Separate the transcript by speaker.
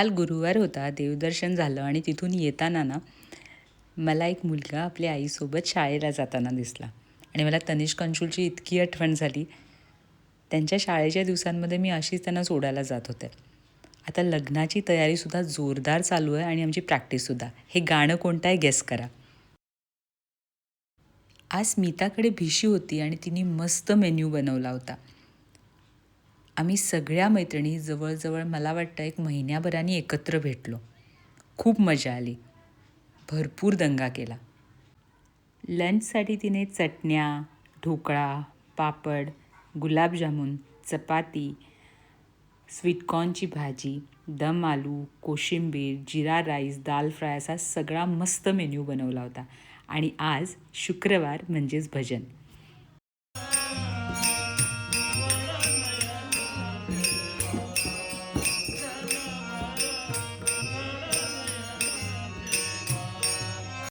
Speaker 1: काल गुरुवार होता देवदर्शन झालं आणि तिथून येताना ना मला एक मुलगा आपल्या आईसोबत शाळेला जाताना दिसला. आणि मला तनिष्क अंशुलची इतकी आठवण झाली. त्यांच्या शाळेच्या दिवसांमध्ये मी अशीच त्यांना सोडायला जात होते. आता लग्नाची तयारीसुद्धा जोरदार चालू आहे आणि आमची प्रॅक्टिससुद्धा हे गाणं कोणतं आहे गेस करा. आज स्मिताकडे भिशी होती आणि तिने मस्त मेन्यू बनवला होता. आम्ही सगळ्या मैत्रिणी जवळजवळ मला वाटतं एक महिन्याभराने एकत्र भेटलो. खूप मजा आली. भरपूर दंगा केला. लंचसाठी तिने चटण्या ढोकळा पापड गुलाबजामुन चपाती स्वीटकॉर्नची भाजी दम आलू कोशिंबीर जिरा राईस दाल फ्राय असा सगळा मस्त मेन्यू बनवला होता. आणि आज शुक्रवार म्हणजेच भजन.